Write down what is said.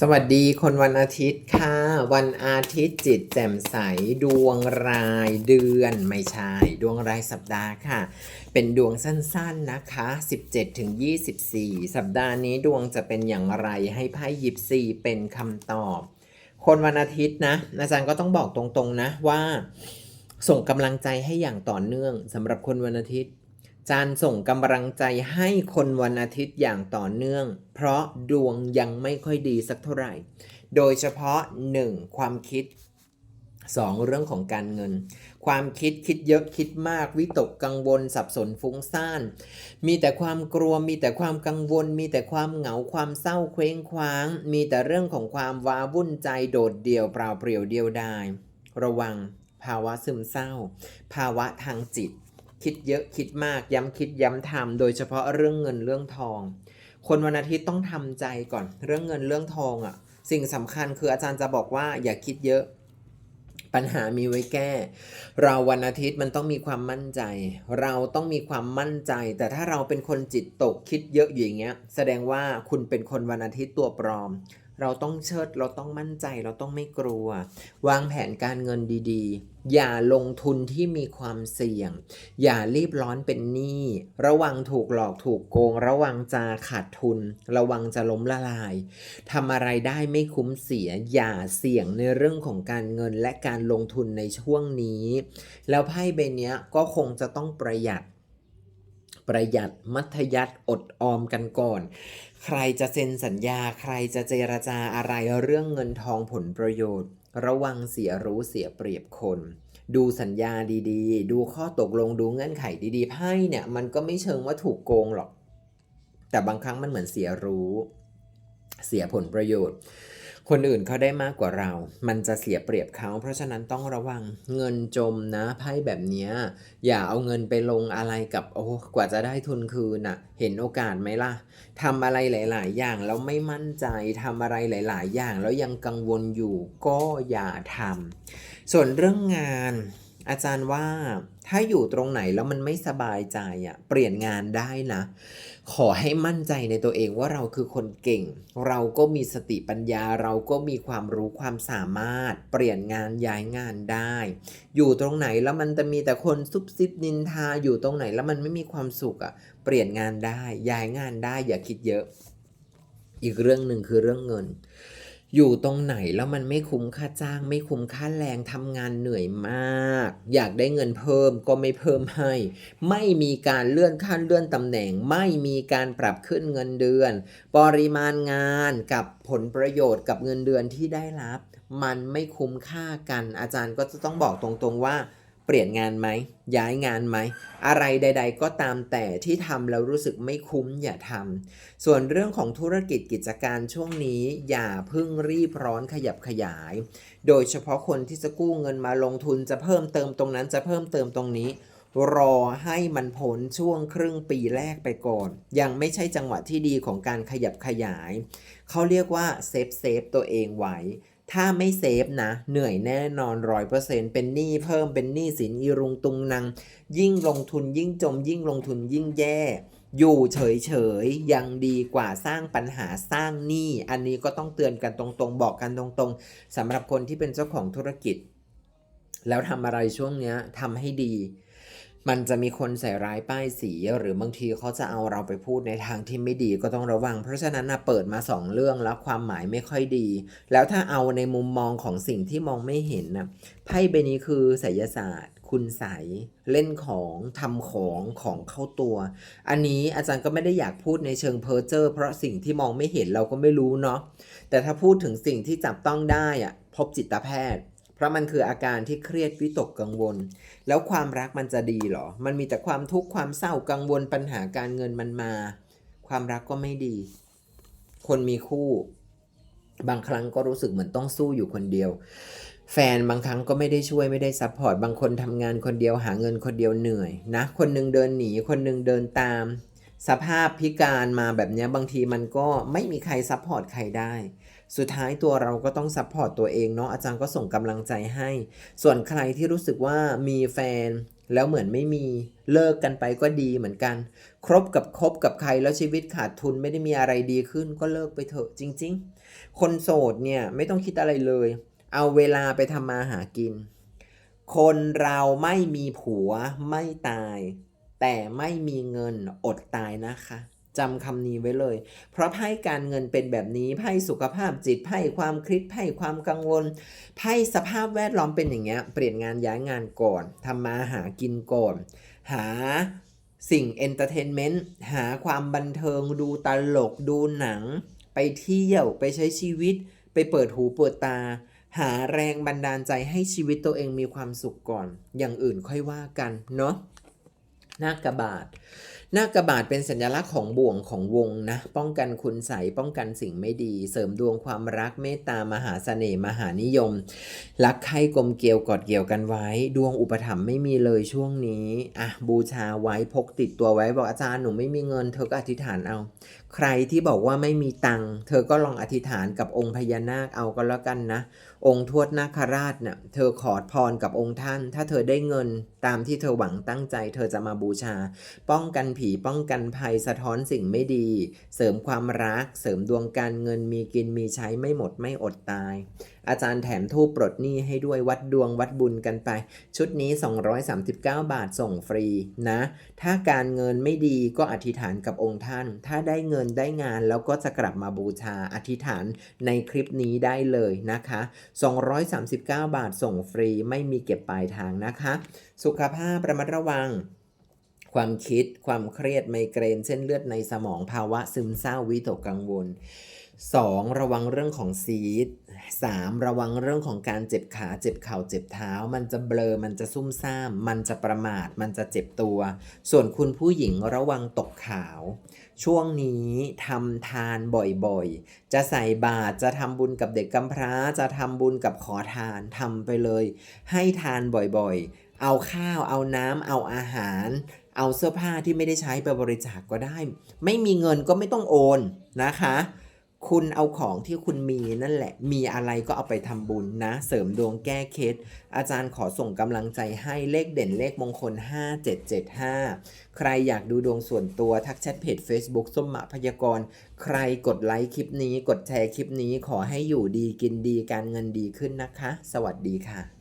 สวัสดีคนวันอาทิตย์ค่ะ วันอาทิตย์จิตแจ่มใสดวงรายเดือนไม่ใช่ดวงรายสัปดาห์ค่ะ เป็นดวงสั้นๆนะคะ 17ถึง24 สัปดาห์นี้ดวงจะเป็นอย่างไรให้ไพ่ยิปซีเป็นคำตอบ คนวันอาทิตย์นะอาจารย์ก็ต้องบอกตรงๆนะว่า ส่งกำลังใจให้อย่างต่อเนื่องสำหรับคนวันอาทิตย์ จานส่งกำลังใจให้คนวันอาทิตย์อย่างต่อเนื่อง เพราะดวงยังไม่ค่อยดีสักเท่าไหร่ โดยเฉพาะ 1. ความคิด 2. เรื่องของการเงิน ความคิดคิดเยอะคิดมาก วิตกกังวล สับสนฟุ้งซ่าน มีแต่ความกลัว มีแต่ความกังวล มีแต่ความเหงาความเศร้าเคว้งคว้าง มีแต่เรื่องของความว้าวุ่นใจโดดเดี่ยวเปล่าเปลี่ยวเดียวดาย ระวัง ภาวะซึมเศร้า ภาวะทางจิต คิดเยอะคิดมากย้ำคิดย้ำทำโดยเฉพาะเรื่องเงินเรื่องทอง คนวันอาทิตย์ต้องทำใจก่อนเรื่องเงินเรื่องทองอะ่ะ สิ่งสำคัญคืออาจารย์จะบอกว่าอย่าคิดเยอะปัญหามีไว้แก้ เราวันอาทิตย์มันต้องมีความมั่นใจ เราต้องมีความมั่นใจ แต่ถ้าเราเป็นคนจิตตกคิดเยอะอยู่อย่างเงี้ย แสดงว่าคุณเป็นคนวันอาทิตย์ตัวปลอม เราต้องเชิด เราต้องมั่นใจ เราต้องไม่กลัว วางแผนการเงินดีๆ อย่าลงทุนที่มีความเสี่ยง อย่ารีบร้อนเป็นหนี้ ระวังถูกหลอกถูกโกง ระวังจะขาดทุน ระวังจะล้มละลายทำอะไรได้ไม่คุ้มเสีย อย่าเสี่ยงในเรื่องของการเงินและการลงทุนในช่วงนี้ แล้วไพ่ใบเนี้ยก็คงจะต้องประหยัด ประหยัดมัธยัติอดออมกันก่อน ใครจะเซ็นสัญญา ใครจะเจรจาอะไรเรื่องเงินทองผลประโยชน์ ระวังเสียรู้เสียเปรียบคนดูสัญญาดีๆ ดูข้อตกลงดูเงื่อนไขดีๆไพ่เนี่ย มันก็ไม่เชิงว่าถูกโกงหรอก แต่บางครั้งมันเหมือนเสียรู้ เสียผลประโยชน์ คนอื่นเขาได้มากกว่าเรา มันจะเสียเปรียบเขา เพราะฉะนั้นต้องระวังเงินจมนะไพ่แบบนี้อย่าเอาเงินไปลงอะไรกับโอ้กว่าจะได้ทุนคืนน่ะ เห็นโอกาสไหมล่ะทำอะไรหลาย ๆ อย่างแล้วไม่มั่นใจทำอะไรหลาย ๆ อย่างแล้วยังกังวลอยู่ก็อย่าทำส่วนเรื่องงาน อาจารย์ว่าถ้าอยู่ตรงไหนแล้วมันไม่สบายใจอะเปลี่ยนงานได้นะ ขอให้มั่นใจในตัวเองว่าเราคือคนเก่ง เราก็มีสติปัญญาเราก็มีความรู้ความสามารถ เปลี่ยนงานย้ายงานได้ อยู่ตรงไหนแล้วมันจะมีแต่คนซุบซิบนินทาอยู่ตรงไหนแล้วมันไม่มีความสุขอะเปลี่ยนงานได้ย้ายงานได้อย่าคิดเยอะ อีกเรื่องหนึ่งคือเรื่องเงิน อยู่ตรงไหนแล้วมันไม่คุ้มค่าจ้าง ไม่คุ้มค่าแรงทำงานเหนื่อยมาก อยากได้เงินเพิ่มก็ไม่เพิ่มให้ ไม่มีการเลื่อนขั้นเลื่อนตำแหน่ง ไม่มีการปรับขึ้นเงินเดือน ปริมาณงานกับผลประโยชน์กับเงินเดือนที่ได้รับ มันไม่คุ้มค่ากันอาจารย์ก็จะต้องบอกตรงๆว่า เปลี่ยนงานไหม ย้ายงานไหม อะไรใด ๆ ก็ตามแต่ที่ทำแล้วรู้สึกไม่คุ้มอย่าทำส่วนเรื่องของธุรกิจกิจการช่วงนี้ อย่าเพิ่งรีบร้อนขยับขยาย โดยเฉพาะคนที่จะกู้เงินมาลงทุนจะเพิ่มเติมตรงนั้นจะเพิ่มเติมตรงนี้ รอให้มันพ้นช่วงครึ่งปีแรกไปก่อน ยังไม่ใช่จังหวะที่ดีของการขยับขยาย เขาเรียกว่าเซฟเซฟตัวเองไว้ ถ้าไม่เซฟนะ เหนื่อยแน่นอนร้อยเปอร์เซ็นต์เป็นหนี้เพิ่มเป็นหนี้สินอีรุงตุงนางยิ่งลงทุนยิ่งจม ยิ่งลงทุนยิ่งแย่ อยู่เฉยๆ ยังดีกว่าสร้างปัญหาสร้างหนี้ อันนี้ก็ต้องเตือนกันตรงๆ บอกกันตรงๆสำหรับคนที่เป็นเจ้าของธุรกิจ แล้วทำอะไรช่วงนี้ทำให้ดี มันจะมีคนใส่ร้ายป้ายสีหรือบางทีเขาจะเอาเราไปพูดในทางที่ไม่ดีก็ต้องระวัง เพราะฉะนั้นนะเปิดมาสองเรื่องแล้วความหมายไม่ค่อยดี แล้วถ้าเอาในมุมมองของสิ่งที่มองไม่เห็นนะไพ่ใบนี้คือไสยศาสตร์ คุณใสเล่นของทำของของเข้าตัว อันนี้อาจารย์ก็ไม่ได้อยากพูดในเชิงเพ้อเจ้อเพราะสิ่งที่มองไม่เห็นเราก็ไม่รู้เนาะแต่ถ้าพูดถึงสิ่งที่จับต้องได้อะพบจิตแพทย์ เพราะมันคืออาการที่เครียดวิตกกังวล แล้วความรักมันจะดีหรอ มันมีแต่ความทุกข์ความเศร้ากังวลปัญหาการเงินมันมา ความรักก็ไม่ดี คนมีคู่ บางครั้งก็รู้สึกเหมือนต้องสู้อยู่คนเดียว แฟนบางครั้งก็ไม่ได้ช่วยไม่ได้ซัพพอร์ต บางคนทำงานคนเดียวหาเงินคนเดียวเหนื่อยนะ คนหนึงเดินหนีคนหนึงเดินตาม สภาพพิการมาแบบนี้บางทีมันก็ไม่มีใครซัพพอร์ตใครได้ สุดท้ายตัวเราก็ต้องซัพพอร์ตตัวเองเนาะอาจารย์ก็ส่งกำลังใจให้ ส่วนใครที่รู้สึกว่ามีแฟนแล้วเหมือนไม่มีเลิกกันไปก็ดีเหมือนกัน ครบกับคบกับใครแล้วชีวิตขาดทุนไม่ได้มีอะไรดีขึ้นก็เลิกไปเถอะจริง ๆ คนโสดเนี่ยไม่ต้องคิดอะไรเลย เอาเวลาไปทำมาหากิน คนเราไม่มีผัวไม่ตาย แต่ไม่มีเงินอดตายนะคะจำคำนี้ไว้เลย เพราะไพ่การเงินเป็นแบบนี้ไพ่สุขภาพจิตไพ่ความคิดไพ่ความกังวลไพ่สภาพแวดล้อมเป็นอย่างเงี้ย เปลี่ยนงานย้ายงานก่อนทำมาหากินก่อน หาสิ่งเอนเตอร์เทนเมนต์หาความบันเทิงดูตลกดูหนัง ไปเที่ยวไปใช้ชีวิต ไปเปิดหูเปิดตา หาแรงบันดาลใจให้ชีวิตตัวเองมีความสุขก่อน อย่างอื่นค่อยว่ากันเนาะ น้ากระบาดหน้ากระบาดเป็นสัญลักษณ์ของบ่วงของวงนะ ป้องกันคุณใสป้องกันสิ่งไม่ดี เสริมดวงความรักเมตตามหาเสน่ห์มหานิยม รักใครกลมเกลียวกอดเกี่ยวกันไว้ ดวงอุปถัมภ์ไม่มีเลยช่วงนี้อะบูชาไว้พกติดตัวไว้บอกอาจารย์หนูไม่มีเงินเธอก็อธิษฐานเอา ใครที่บอกว่าไม่มีตังค์เธอก็ลองอธิษฐานกับองค์พญานาคเอาก็แล้วกันนะ องค์ทวดนาคราชเนี่ยเธอขอพรกับองค์ท่าน ถ้าเธอได้เงินตามที่เธอหวังตั้งใจ เธอจะมาบูชา ป้องกันผีป้องกันภัยสะท้อนสิ่งไม่ดี เสริมความรัก เสริมดวงการเงินมีกินมีใช้ไม่หมดไม่อดตาย อาจารย์แถมทูปปลดหนี้ให้ด้วยวัดดวงวัดบุญกันไป ชุดนี้ 239 บาทส่งฟรีนะ ถ้าการเงินไม่ดีก็อธิษฐานกับองค์ท่าน ถ้าได้เงินได้งานแล้วก็จะกลับมาบูชาอธิษฐานในคลิปนี้ได้เลยนะคะ 239 บาทส่งฟรีไม่มีเก็บปลายทางนะคะ สุขภาพระมัดระวังความคิด ความเครียด ไมเกรน เส้นเลือดในสมอง ภาวะซึมเศร้า วิตกกังวล 2. ระวังเรื่องของซีด 3. ระวังเรื่องของการเจ็บขา เจ็บเข่า เจ็บเท้า มันจะเบลอ มันจะซุ่มซ่าม มันจะประมาท มันจะเจ็บตัว ส่วนคุณผู้หญิงระวังตกขาว ช่วงนี้ทำทานบ่อยๆ จะใส่บาตร จะทำบุญกับเด็กกำพร้า จะทำบุญกับขอทานทำไปเลย ให้ทานบ่อยๆ เอาข้าว เอาน้ำ เอาอาหาร เอาเสื้อผ้าที่ไม่ได้ใช้ไปบริจาคก็ได้ ไม่มีเงินก็ไม่ต้องโอนนะคะ คุณเอาของที่คุณมีนั่นแหละ มีอะไรก็เอาไปทำบุญนะ เสริมดวงแก้เคล็ดอาจารย์ขอส่งกำลังใจให้เลขเด่นเลขมงคล 5775 ใครอยากดูดวงส่วนตัวทักแชทเพจ Facebook ส้มมาพยากรณ์ใครกดไลค์คลิปนี้ กดแชร์คลิปนี้ขอให้อยู่ดีกินดีการเงินดีขึ้นนะคะ สวัสดีค่ะ